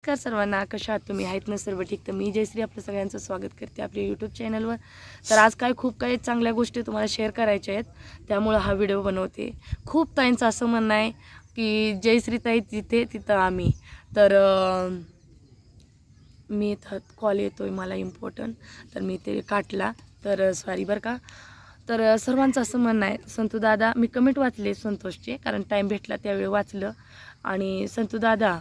नमस्कार सर्वांना कशा आहात तुम्ही? आहेत ना सर्व ठीक? तर मी जयश्री आपलं सगळ्यांचं स्वागत करते आपल्या यूट्यूब चॅनलवर तर आज काय खूप काही चांगल्या गोष्टी तुम्हाला शेअर करायच्या आहेत त्यामुळं हा व्हिडिओ बनवते. खूप ताईंचं असं म्हणणं आहे की जयश्री ताई तिथे तिथं आम्ही. तर मी इथं कॉल येतो आहे मला इम्पॉर्टंट तर मी ते काटला. तर सॉरी बरं का. तर सर्वांचं असं म्हणणं आहे संतू दादा मी कमेंट वाचले संतोषचे कारण टाईम भेटला त्यावेळी वाचलं. आणि संतू दादा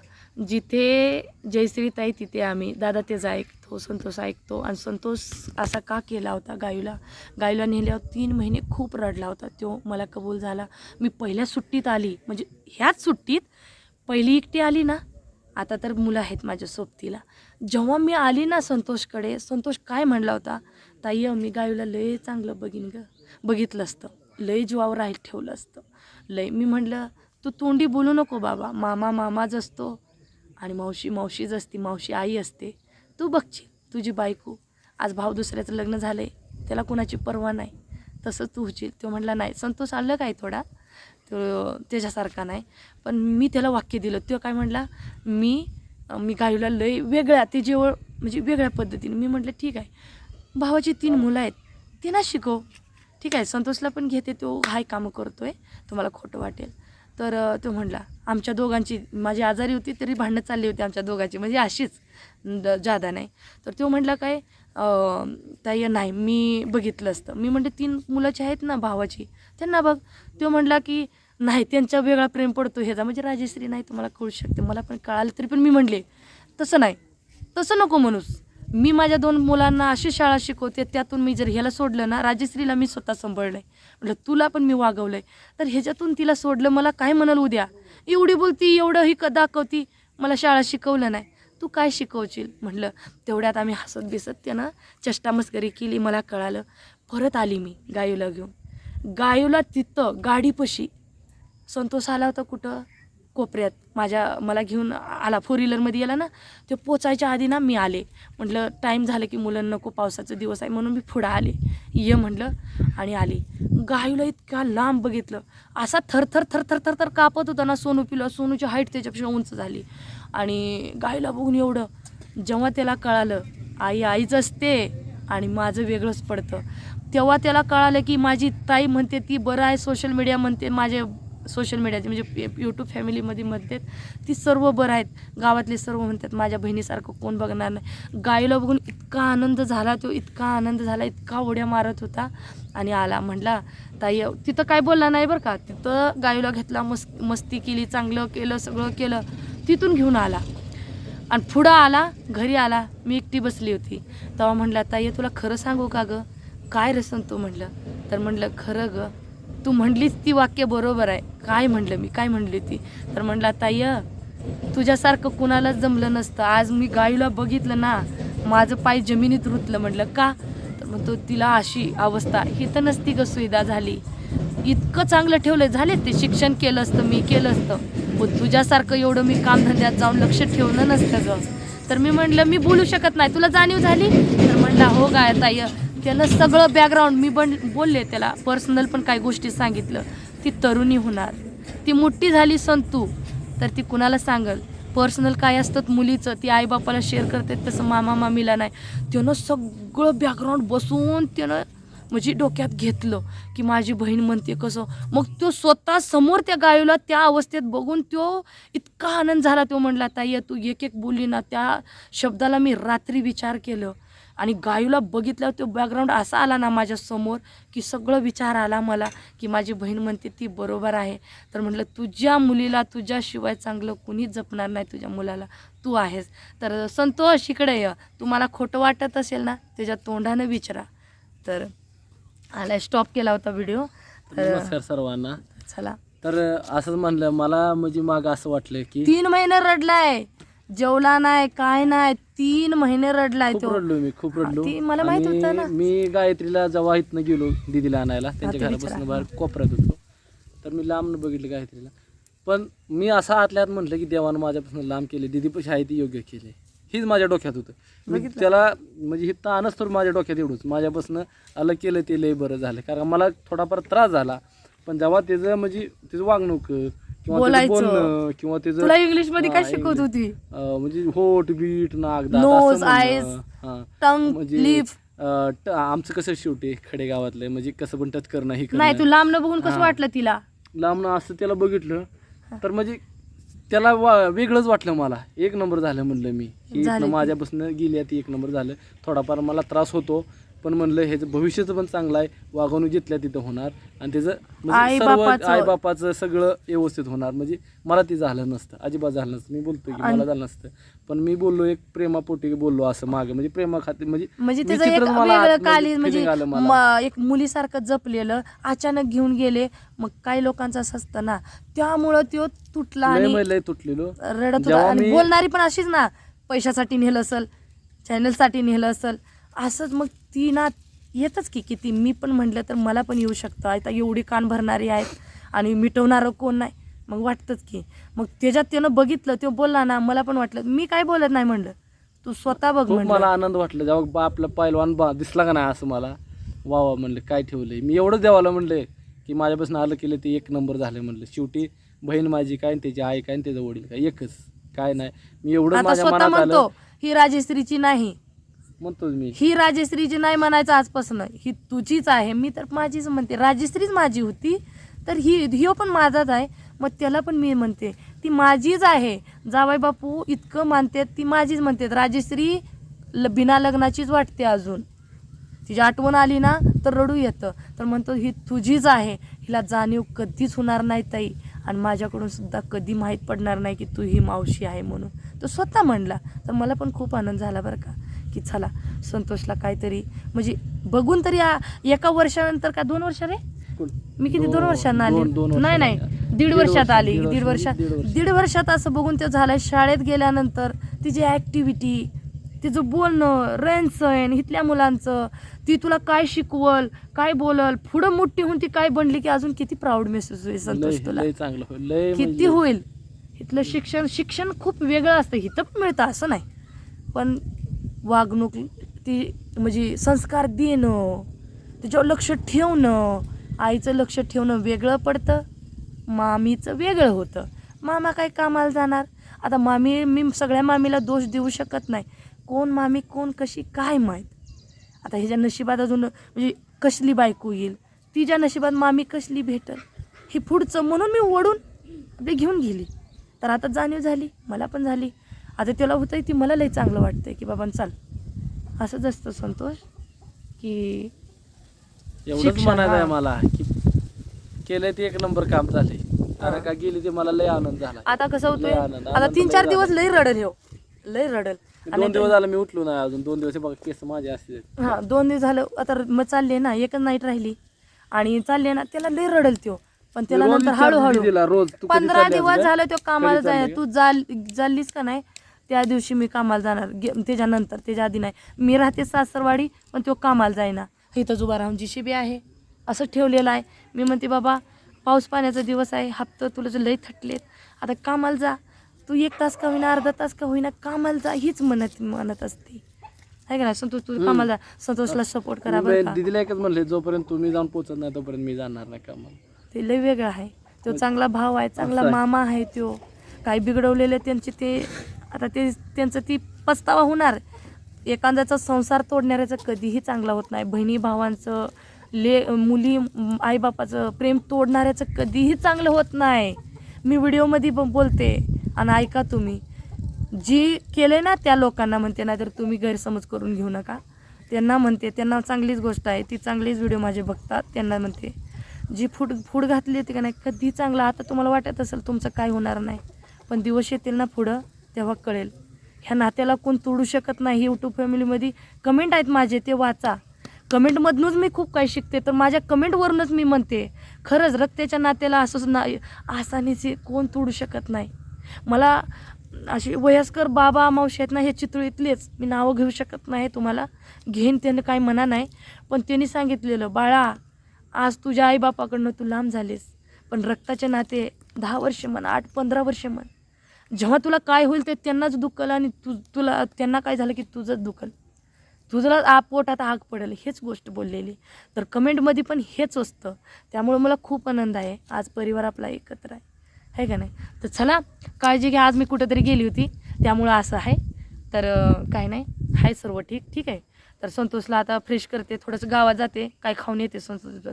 जिथे जयश्रीताई तिथे आम्ही. दादा तेजा ऐकतो संतोष ऐकतो. आणि संतोष असा का केला होता गायूला? गायूला नेल्यावर तीन महिने खूप रडला होता. तो मला कबूल झाला. मी पहिल्या सुट्टीत आली. म्हणजे ह्याच सुट्टीत पहिली एकटी आली ना? आता तर मुलं आहेत माझ्या सोबतीला. जेव्हा मी आली ना संतोषकडे संतोष काय म्हणला होता? ताई मी गायूला लय चांगलं बघीन ग. बघितलं असतं. लय जीवावर राहील ठेवलं असतं. लय. मी म्हटलं तू तोंडी बोलू नको बाबा. मामा मामाच असतो. आणि मावशी मावशीच असते मावशी आई असते. तू बघची तुझी बायको. आज भाऊ दुसऱ्याचं लग्न झालं आहे त्याला कुणाची पर्वा नाही. तसं तू होशील. तो म्हटला नाही संतोष आलं काय थोडा? तो त्याच्यासारखा नाही. पण मी त्याला वाक्य दिलं. तो काय म्हणला मी मी गायूला लय वेगळ्या ते जेवळ म्हणजे वेगळ्या पद्धतीने. मी म्हटलं ठीक आहे. भावाची तीन मुलं आहेत. त्यांना ना शिकव. ठीक आहे संतोषला पण घेते. तो हाय कामं करतो आहे तुम्हाला खोटं वाटेल. तर तो म्हणला आमच्या दोघांची माझी आजारी होती तरी भांडणं चालली होती आमच्या दोघांची म्हणजे अशीच द- जादा नाही. तर तो म्हटला काय ताई नाही मी बघितलं असतं. मी म्हणते तीन मुलाची आहेत ना भावाची त्यांना बघ. तो म्हणला की नाही त्यांचा वेगळा प्रेम पडतो ह्याचा म्हणजे राजेश्री नाही तुम्हाला कळू शकते. मला पण कळालं तरी पण मी म्हणले तसं नाही तसं नको म्हणूस. मी माझ्या दोन मुलांना अशी शाळा शिकवते त्यातून मी जर ह्याला सोडलं ना राजश्रीला मी स्वतः सांभाळलं आहे म्हटलं तुला पण मी वागवलं आहे तर ह्याच्यातून तिला सोडलं मला काय म्हणाल उद्या? एवढी बोलती एवढं ही क दाखवती मला शाळा शिकवलं नाही तू काय शिकवशील? म्हटलं तेवढ्यात आम्ही हसत बिसत त्यानं चष्टामस्करी केली मला कळालं. परत आली मी गायूला घेऊन. गायूला तिथं गाडीपशी. संतोष आला होता कुठं? कोपऱ्यात माझ्या मला घेऊन आला फोर व्हीलरमध्ये गेला ना ते पोचायच्या आधी ना मी आले. म्हटलं टाईम झालं की मुलं नको पावसाचा दिवस आहे म्हणून मी पुढं आले. ये म्हटलं आणि आली. गायूला इतक्या लांब बघितलं. असा थर थर थर थर थर थर कापत होता ना सोनू पिला. सोनूची हाईट त्याच्यापेक्षा उंच झाली. आणि गायूला बघून एवढं जेव्हा त्याला कळालं आई आईच असते आणि माझं वेगळंच पडतं. तेव्हा त्याला कळालं की माझी ताई म्हणते ती बरं आहे सोशल मीडिया म्हणते माझे सोशल मीडियाचे म्हणजे यूट्यूब फॅमिलीमध्ये मध्ये ती सर्व बरं आहेत. गावातले सर्व म्हणतात माझ्या बहिणीसारखं कोण बघणार नाही. गायला बघून इतका आनंद झाला तो इतका आनंद झाला इतका उड्या मारत होता. आणि आला म्हटला ताई तिथं काय बोलला नाही बरं का? तिथं गायला घेतला मस् मस्ती केली चांगलं केलं सगळं केलं तिथून घेऊन आला. आणि पुढं आला घरी आला मी एकटी बसली होती. तेव्हा म्हटलं ताई तुला खरं सांगू का गं? काय रसन तू? म्हटलं. तर म्हटलं खरं गं तू म्हणलीच ती वाक्य बरोबर आहे. काय म्हटलं मी? काय म्हणली ती? तर म्हटलं ताई तुझ्यासारखं कुणालाच जमलं नसतं. आज मी गाईला बघितलं ना माझं पाय जमिनीत रुतलं. म्हटलं का? तर म्हणतो तिला अशी अवस्था. ही तर नसती ग सुविधा झाली. इतकं चांगलं ठेवलं झाले ते शिक्षण केलं असतं मी केलं असतं. पण तुझ्यासारखं एवढं मी कामधंद्यात जाऊन लक्ष ठेवलं नसतं ग. तर मी म्हटलं मी बोलू शकत नाही. तुला जाणीव झाली? तर म्हणला हो गाय ताई त्यानं सगळं बॅकग्राऊंड मी पण बोलले त्याला. पर्सनल पण काही गोष्टी सांगितलं. ती तरुणी होणार. ती मोठी झाली संतू तर ती कुणाला सांगल? पर्सनल काय असतं मुलीचं ती आईबापाला शेअर करते तसं मामा मामीला नाही. त्यानं सगळं बॅकग्राऊंड बसून त्यानं म्हणजे डोक्यात घेतलं की माझी बहीण म्हणते कसं. मग तो स्वतः समोर त्या गायूला त्या अवस्थेत बघून तो इतका आनंद झाला. तो म्हणला ताई तू एक एक बोलली ना त्या शब्दाला मी रात्री विचार केलं. आणि गायूला बघितल्यावर तो बॅकग्राऊंड असा आला ना माझ्यासमोर की सगळं विचार आला मला की माझी बहीण म्हणते ती बरोबर आहे. तर म्हटलं तुझ्या मुलीला तुझ्याशिवाय चांगलं कुणीच जपणार नाही तुझ्या मुलाला. तू आहेस. तर संतोष इकडे ये. तुम्हाला खोटं वाटत असेल ना त्याच्या तोंडानं विचारा. तर आला स्टॉप केला होता व्हिडिओ तर नमस्कार सर्वांना. चला. तर असंच म्हणलं मला म्हणजे माग असं वाटलं की तीन महिने रडलाय. जेवला नाही काय नाही तीन महिने रडलाय खूप तो. रडलो मी खूप रडलो. ती मला माहीत आणि होतं ना. मी गायत्रीला जेव्हा इथनं गेलो दीदीला आणायला त्यांच्या ते घरापासून. बाहेर कोपऱ्यात होतो. तर मी लांब बघितलं गायत्रीला. पण मी असं आतल्यात म्हटलं की देवानं माझ्यापासून लांब केले दीदीपाशी आहे ती योग्य केली. हीच माझ्या डोक्यात होतं. मी बघितलं? त्याला म्हणजे हिथं आणच तर माझ्या डोक्यात एवढंच. माझ्यापासून अलग केलं ते लय बरं झालं. कारण मला थोडाफार त्रास झाला. पण जेव्हा त्याचं म्हणजे त्याचं वागणूक किंवा त्याचं बोलायचं. बोलणं किंवा त्याचं तुला इंग्लिशमध्ये काय हा, शिकवत. होती अं, म्हणजे होट बीट नाक दात Nose, असं म्हणणं. eyes, हा. टंग म्हणजे लिप अं, ट- आमचं कसं शेवटी खेडेगावातलं म्हणजे कसं पण टच करणं हे नाही तू करणं लांब न बघून कसं हा. वाटलं तिला लांबनं असं त्याला बघितलं तर म्हणजे त्याला वा- वेगळंच वाटलं मला एक नंबर झालं म्हणलं मी ही झालं की. माझ्यापासून गेली ती एक नंबर झालं थोडाफार मला त्रास होतो पण म्हणलं ह्याचं भविष्याचं पण चांगलं आहे वागणूक जिथल्या तिथं होणार. आणि त्याचं म्हणजे आई सर्व बापाचं- आई बापाचं सगळं व्यवस्थित होणार. म्हणजे मला ते झालं नसतं. अजिबात झालं नसतं. मी बोलतो की आणि- मला झालं नसतं. पण मी बोललो एक प्रेमापोटी बोललो असं मागं. म्हणजे प्रेमा खाते म्हणजे म्हणजे त्याचं एक विचित्रच मला वेगळं आतमध्ये काली म्हणजे feeling आलं मला. म- एक मुलीसारखं जपलेलं अचानक घेऊन गेले. मग काही लोकांचं असं असतं ना त्यामुळं तो तुटला लय आणि लय तुटलेलो. रडत होता. जेव्हा आणि मी- बोलणारी पण अशीच ना पैशासाठी नेलं असल चॅनलसाठी नेलं असल असंच मग ती ना येतच की किती मी पण म्हटलं तर मला पण येऊ शकतं. आता एवढी कान भरणारी आहेत आणि मिटवणारं कोण नाही. मग वाटतंच की. मग त्याच्यात त्यानं बघितलं तो बोलला ना मला पण वाटलं मी काय बोलत नाही म्हणलं. तू स्वतः बघ मला आनंद वाटला. जेव्हा बा आपला पहिलवान बा दिसला का नाही असं मला वा वा म्हणलं काय ठेवलंय. मी एवढंच देवाला म्हणलं की माझ्यापासून आलं केलं ते एक नंबर झालं म्हणलं. शेवटी बहीण माझी काय त्याची आई काय त्याचं वडील काय? एकच. काय नाही. मी एवढं माझ्या मनात आलं. ही राजेश्रीची नाही. म्हणतोच मी. ही राजश्रीची नाही म्हणायचं आजपासून. ही तुझीच आहे. मी तर माझीच म्हणते. राजश्रीच माझी होती. तर ही हिओ पण माझाच आहे. मग त्याला पण मी म्हणते. ती माझीच आहे. जावाई बापू इतकं मानते ती माझीच म्हणते राजश्री ल बिना लग्नाचीच वाटते अजून. तिची आठवण आली ना तर रडू येतं. तर म्हणतो ही तुझीच आहे. हिला जाणीव कधीच होणार नाही ताई. आणि माझ्याकडून सुद्धा कधी माहीत पडणार नाही की तू ही मावशी आहे म्हणून. तो स्वतः म्हणला. तर मला पण खूप आनंद झाला बरं का. की चला संतोषला काहीतरी म्हणजे बघून तरी एका वर्षानंतर का दोन वर्ष रे? मी किती दोन वर्षांना आली? नाही नाही. दीड वर्षात वर्ष- आली. दीड दीड वर्ष- वर्षात दीड वर्ष. दीड वर्षात असं बघून ते झालं शाळेत गेल्यानंतर तिची ऍक्टिव्हिटी तिचं बोलणं रहन इथल्या मुलांचं ती तुला काय शिकवल काय बोलल पुढं मोठी होऊन ती काय बनली की अजून किती प्राऊड मेसेज होईल संतोष तुला? किती म्हणजे- होईल? इथलं शिक्षण शिक्षण खूप वेगळं असतं. इथं पण मिळतं असं नाही. पण वागणूक ती म्हणजे संस्कार देणं त्याच्यावर लक्ष ठेवणं आईचं लक्ष ठेवणं वेगळं पडतं मामीचं वेगळं होतं. मामा काय कामाला जाणार? आता मामी मी सगळ्या मामीला दोष देऊ शकत नाही. कोण मामी कोण कशी काय माहीत? आता ह्याच्या नशिबात अजून म्हणजे कसली बायको येईल? तिच्या नशिबात मामी कसली भेटल? हे पुढचं म्हणून मी ओढून आपली घेऊन गेली. तर आता जाणीव झाली मला पण झाली. आता त्याला होतंय ती मला लई चांगलं वाटतंय की बाबा चाल. असंच असतं संतोष की एवढंच शिक्षण, म्हणायचं आहे हा. मला की केलंय ते एक नंबर काम झालंय. अरे का गेली ते मला लय आनंद झाला आता कसं होतंय? लय आनंद, आता आनंद तीन चार झाला. दिवस लई रडल ह्यो. लई रडल. आणि दोन दिवस झालं मी उठलो नाही अजून. दोन दिवस हे बघा केस माझे असते हा दोन दिवस झालं आता मग चालले ना एकच नाईट राहिली. आणि चालले ना त्याला लई रडल त्यो. पण त्याला रोज नंतर हळूहळू दीदीला, रोज तू कधी पंधरा चालली दिवस झालं? तो कामाला कधी जाय चालली तू जाल चाललीस का नाही? त्या दिवशी मी कामाला जाणार. गे- त्याच्यानंतर त्याच्या आधी नाही. मी राहते सासरवाडी पण तो कामाला जाईना. इथंच उभा राहून जीशीबी आहे. असं ठेवलेलं आहे. मी म्हणते बाबा पाऊस पाण्याचा दिवस आहे. हप्ता तुला जे लई थटलेत. आता कामाला जा. तू एक तास का होईना अर्धा तास का होईना कामाला जा. हीच म्हणत म्हणत असते. आहे का नाही? संतोष तू कामाला जा. संतोषला सपोर्ट करा बरं का. दिदीला एकच म्हणले जोपर्यंत तुम्ही जाऊन पोहोचत नाही तोपर्यंत मी जाणार नाही कामाला. ते लय वेगळं आहे. तो चांगला भाव आहे चांगला असं आहे. मामा आहे तो. काही बिघडवलेले त्यांचे ते आता ते त्यांचं ती पस्तावा होणार. एखाद्याचा संसार तोडणाऱ्याचं कधीही चांगला होत नाही. बहिणी भावांचं ले मुली आईबापाचं प्रेम तोडणाऱ्याचं कधीही चांगलं होत नाही. मी व्हिडिओमध्ये ब बोलते आणि ऐका तुम्ही जी केले ना त्या लोकांना म्हणते ना तर तुम्ही गैरसमज करून घेऊ नका. त्यांना म्हणते त्यांना चांगलीच गोष्ट आहे ती चांगलीच व्हिडिओ माझे बघतात त्यांना म्हणते. जी फूड फूड घातली होती का नाही कधी चांगलं आता तुम्हाला वाटत असेल तुमचं काय होणार नाही. पण दिवस येतील ना पुढं तेव्हा कळेल. ह्या नात्याला कोण तोडू शकत नाही यूट्यूब फॅमिलीमध्ये कमेंट आहेत माझे ते वाचा. कमेंटमधूनच मी खूप काही शिकते तर माझ्या कमेंटवरूनच मी म्हणते खरंच रक्ताच्या नात्याला असंच ना आसानीचे कोण तोडू शकत नाही. मला अशी वयस्कर बाबा मावशी आहेत ना हे चितळीतलेच मी नावं घेऊ शकत नाही तुम्हाला घेईन त्यानं काही म्हणा नाही पण त्यांनी सांगितलेलं बाळा आज तुझ्या आईबापाकडनं तू लांब झालीस पण रक्ताचे नाते दहा वर्ष म्हण आठ पंधरा वर्ष म्हण जेव्हा तुला काय होईल ते त्यांनाच दुखल आणि तू तुला त्यांना काय झालं की तुझंच दुखल. तुझला आ पोटात आग पडेल हेच गोष्ट बोललेली. तर कमेंटमध्ये पण हेच असतं. त्यामुळे मला खूप आनंद आहे. आज परिवार आपला एकत्र आहे. आहे का नाही? तर चला काळजी घ्या. आज मी कुठेतरी गेली होती. त्यामुळं असं आहे. तर काय नाही. आहे सर्व ठीक. ठीक आहे. तर संतोषला आता फ्रेश करते. थोडंसं गावात जाते. काय खाऊन येते संतोष तर.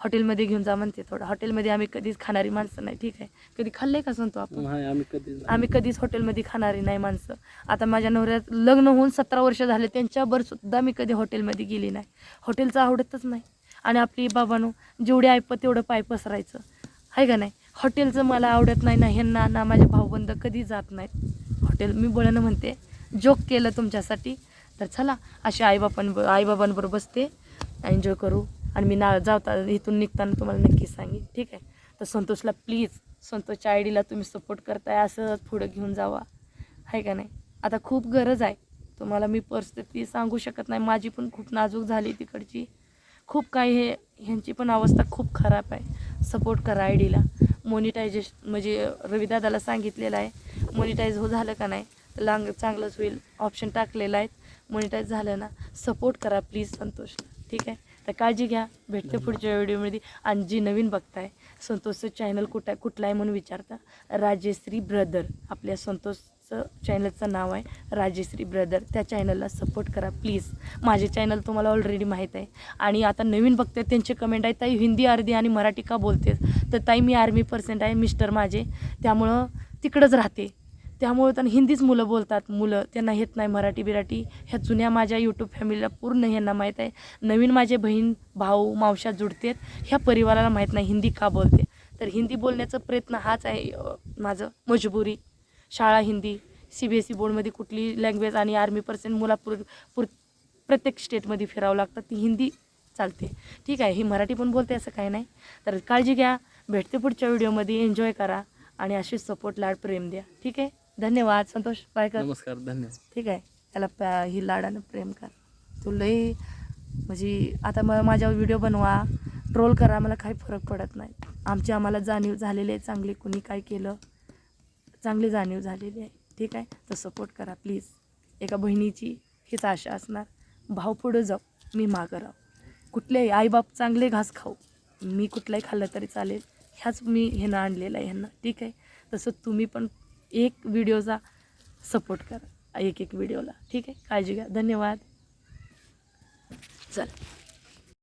हॉटेलमध्ये घेऊन जा म्हणते थोडं. हॉटेलमध्ये आम्ही कधीच खाणारी माणसं नाही ठीक आहे? कधी खाल्ले का संतो आपण? नाही आम्ही कधी आम्ही कधीच हॉटेलमध्ये खाणारी नाही माणसं. आता माझ्या नवऱ्यात लग्न होऊन सतरा वर्ष झाले त्यांच्यावर सुद्धा मी कधी हॉटेलमध्ये गेली नाही. हॉटेलचं आवडतच नाही. आणि आपली बाबानो जेवढे ऐपत तेवढं पाय पसरायचं. आहे का नाही? हॉटेलचं मला आवडत नाही ना ह्यांना ना माझे भाऊबंद कधी जात नाहीत. हॉटेल मी बोलानं म्हणते जोक केलं तुमच्यासाठी तर चला असे आईबापां आईबाबांबरोबर बसते. एन्जॉय करू. आणि मी ना जावता इथून निघताना तुम्हाला नक्की सांगेन. ठीक आहे? तर संतोषला प्लीज संतोषच्या आय डीला तुम्ही सपोर्ट करताय असंच पुढं घेऊन जावा. आहे का नाही? आता खूप गरज आहे. तुम्हाला मी परिस्थिती सांगू शकत नाही. माझी पण खूप नाजूक झाली तिकडची. खूप काही हे ह्यांची पण अवस्था खूप खराब आहे. सपोर्ट करा आय डीला. मोनिटायझेशन म्हणजे रविदादाला सांगितलेलं आहे. मोनिटाईज हो झालं का नाही? तर लांग चांगलंच होईल. ऑप्शन टाकलेलं आहे मोनिटाईज झालं ना? सपोर्ट करा प्लीज संतोष ठीक आहे? तर काळजी घ्या. भेटते पुढच्या व्हिडिओमध्ये. आणि जी नवीन बघताय संतोषचं चॅनल कुठं आहे कुठलं आहे म्हणून विचारता राजेश्री ब्रदर आपल्या संतोषचं चॅनलचं नाव आहे राजेश्री ब्रदर त्या चॅनलला सपोर्ट करा प्लीज माझे चॅनल तुम्हाला ऑलरेडी माहीत आहे. आणि आता नवीन बघते त्यांचे कमेंट आहे ताई हिंदी अर्धी आणि मराठी का बोलतेस? तर ताई मी आर्मी पर्सेंट आहे मिस्टर माझे. त्यामुळं तिकडंच राहते. त्यामुळे त्यांना हिंदीच मुलं बोलतात. मुलं त्यांना येत नाही मराठी बिराठी. ह्या जुन्या माझ्या यूट्यूब फॅमिलीला पूर्ण ह्यांना माहीत आहे. नवीन माझे बहीण भाऊ मावशा जुडतेत. ह्या परिवाराला माहीत नाही हिंदी का बोलते. तर हिंदी बोलण्याचा प्रयत्न हाच आहे माझं. मजबुरी. शाळा Hindi. C B S E बोर्डमध्ये कुठली लँग्वेज आणि आर्मी पर्सेंट मुला पुर पुर प्रत्येक स्टेटमध्ये फिरावं लागतं. ती हिंदी चालते. ठीक आहे ही मराठी पण बोलते असं काही नाही. तर काळजी घ्या. भेटते पुढच्या व्हिडिओमध्ये एन्जॉय करा. आणि अशीच सपोर्ट लाड प्रेम द्या. ठीक आहे? धन्यवाद संतोष बाय कर नमस्कार धन्यवाद. ठीक आहे त्याला प्या ही लाडानं प्रेम कर. तू लई म्हणजे आता मग माझ्यावर व्हिडिओ बनवा ट्रोल करा मला काही फरक पडत नाही. आमची आम्हाला जाणीव झालेली आहे चांगली कुणी काय केलं चांगली जाणीव झालेली आहे. ठीक आहे तर सपोर्ट करा प्लीज एका बहिणीची हीच आशा असणार. भाऊ पुढं जाऊ मी मागं राहू. कुठलेही आईबाप चांगले घास खाऊ मी कुठलाही खाल्लं तरी चालेल. ह्याच मी ह्यानं आणलेलं आहे ह्यांना. ठीक आहे तसं तुम्ही पण एक व्हिडिओचा सपोर्ट करा एक एक व्हिडिओला. ठीक आहे? काळजी घ्या. धन्यवाद. चल.